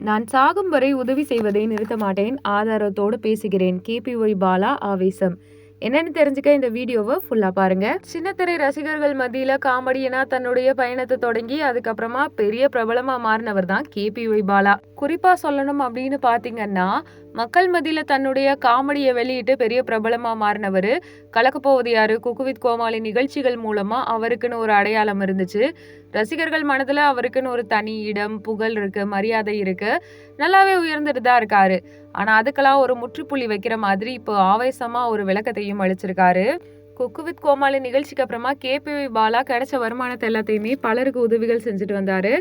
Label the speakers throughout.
Speaker 1: நான் சாகும் வரை உதவி செய்வதை நிறுத்த மாட்டேன். ஆதாரத்தோடு பேசுகிறேன். கேபிஒய் பாலா ஆவேசம். என்னன்னு தெரிஞ்சுக்க இந்த வீடியோவை ஃபுல்லாக பாருங்க. சின்னத்திரை ரசிகர்கள் மத்தியில் காமெடியனா தன்னுடைய பயணத்தை தொடங்கி அதுக்கப்புறமா பெரிய பிரபலமாக மாறினவர் தான் கேபிஒய் பாலா. குறிப்பாக சொல்லணும் அப்படின்னு பார்த்தீங்கன்னா மக்கள் மதியில் தன்னுடைய காமெடியை வெளியிட்டு பெரிய பிரபலமாக மாறினவர் கலக்கப்போவது யாரு குக்குவித் கோமாளி நிகழ்ச்சிகள் மூலமாக அவருக்குன்னு ஒரு அடையாளம் இருந்துச்சு. ரசிகர்கள் மனதில் அவருக்குன்னு ஒரு தனி இடம் புகழ் இருக்கு மரியாதை இருக்குது நல்லாவே உயர்ந்துட்டு தான் இருக்காரு. ஆனால் அதுக்கெல்லாம் ஒரு முற்றுப்புள்ளி வைக்கிற மாதிரி இப்போ ஆவேசமாக ஒரு விளக்கத்தையும் அளிச்சிருக்காரு. குக்கு வித் கோமாளி நிகழ்ச்சிக்கு அப்புறமா கேபிவி பாலா கிடைச்ச வருமானத்தை எல்லாத்தையுமே பலருக்கு உதவிகள் செஞ்சுட்டு வந்தாரு.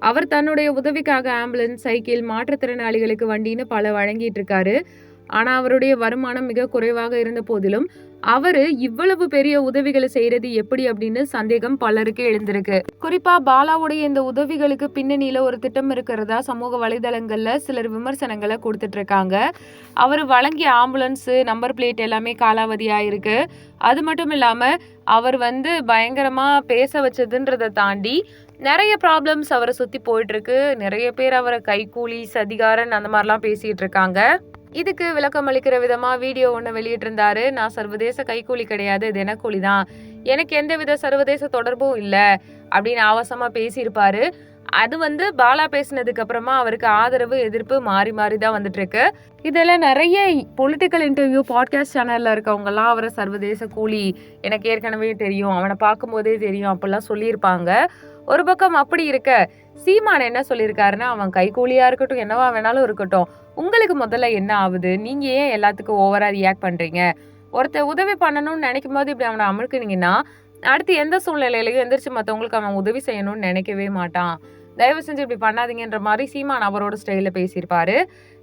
Speaker 1: அவர் தன்னுடைய உதவிக்காக ஆம்புலன்ஸ் சைக்கிள் மாற்றுத்திறனாளிகளுக்கு வண்டின்னு பல வழங்கிட்டு இருக்காரு ஆனா அவருடைய வருமானம் மிக குறைவாக இருந்த போதிலும் அவரு இவ்வளவு பெரிய உதவிகளை செய்யறது எப்படி அப்படின்னு சந்தேகம் பலருக்கு எழுந்திருக்கு. குறிப்பா பாலாவுடைய இந்த உதவிகளுக்கு பின்னணியில ஒரு திட்டம் இருக்கிறதா சமூக வலைதளங்கள்ல சிலர் விமர்சனங்களை கொடுத்துட்டு இருக்காங்க அவர் வழங்கிய ஆம்புலன்ஸ் நம்பர் பிளேட் எல்லாமே காலாவதியா இருக்கு அது மட்டும் இல்லாம அவர் வந்து பயங்கரமா பேச வச்சதுன்றதை தாண்டி நிறைய ப்ராப்ளம்ஸ் அவரை சுத்தி போயிட்டு இருக்கு நிறைய பேர் அவரை கைகூலி சதிகாரன் அந்த மாதிரிலாம் பேசிட்டு இருக்காங்க. இதுக்கு விளக்கம் அளிக்கிற விதமா வீடியோ ஒன்று வெளியிட்டிருந்தாரு. நான் சர்வதேச கைக்கூலி கிடையாது தினக்கூலி தான். எனக்கு எந்தவித சர்வதேச தொடர்பும் இல்லை அப்படின்னு ஆவசமா பேசியிருப்பாரு. அது வந்து பாலா பேசினதுக்கு அப்புறமா அவருக்கு ஆதரவு எதிர்ப்பு மாறி மாறி தான் வந்துட்டு இருக்கு. இதெல்லாம் நிறைய பொலிட்டிக்கல் இன்டர்வியூ பாட்காஸ்ட் சேனலில் இருக்கவங்கலாம் அவரை சர்வதேச கூலி எனக்கு ஏற்கனவே தெரியும் அவனை பார்க்கும்போதே தெரியும் அப்படிலாம் சொல்லியிருப்பாங்க. ஒரு பக்கம் அப்படி இருக்க சீமான் என்ன சொல்லியிருக்காருன்னா அவன் கைகூலியாக இருக்கட்டும் என்னவா வேணாலும் இருக்கட்டும். உங்களுக்கு முதல்ல என்ன ஆகுது? நீங்கள் ஏன் எல்லாத்துக்கும் ஓவராக ரியாக்ட் பண்ணுறீங்க ஒருத்தர் உதவி பண்ணணும்னு நினைக்கும் போது இப்படி அவனை அமுழ்க்குனீங்கன்னா அடுத்து எந்த சூழ்நிலையிலையும் எந்திரிச்சு மற்றவங்களுக்கு அவன் உதவி செய்யணும்னு நினைக்கவே மாட்டான். தயவு செஞ்சு இப்படி பண்ணாதீங்கன்ற மாதிரி சீமான் அவரோட ஸ்டைலில் பேசியிருப்பாரு.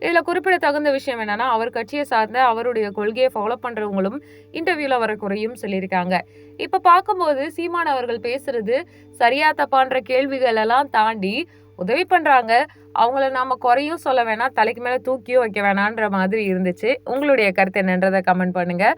Speaker 1: இதில் குறிப்பிட தகுந்த விஷயம் என்னன்னா அவர் கட்சியை சார்ந்த அவருடைய கொள்கையை ஃபாலோ பண்ணுறவங்களும் இன்டர்வியூவில் வர குறையும் சொல்லியிருக்காங்க. இப்போ பார்க்கும்போது சீமான் அவர்கள் பேசுறது சரியா தப்பான்ற கேள்விகள் எல்லாம் தாண்டி உதவி பண்ணுறாங்க அவங்கள நாம குறையும் சொல்ல வேணாம் தலைக்கு மேலே தூக்கியும் வைக்க வேணான்ற மாதிரி இருந்துச்சு. உங்களுடைய கருத்து என்னன்றதை கமெண்ட் பண்ணுங்கள்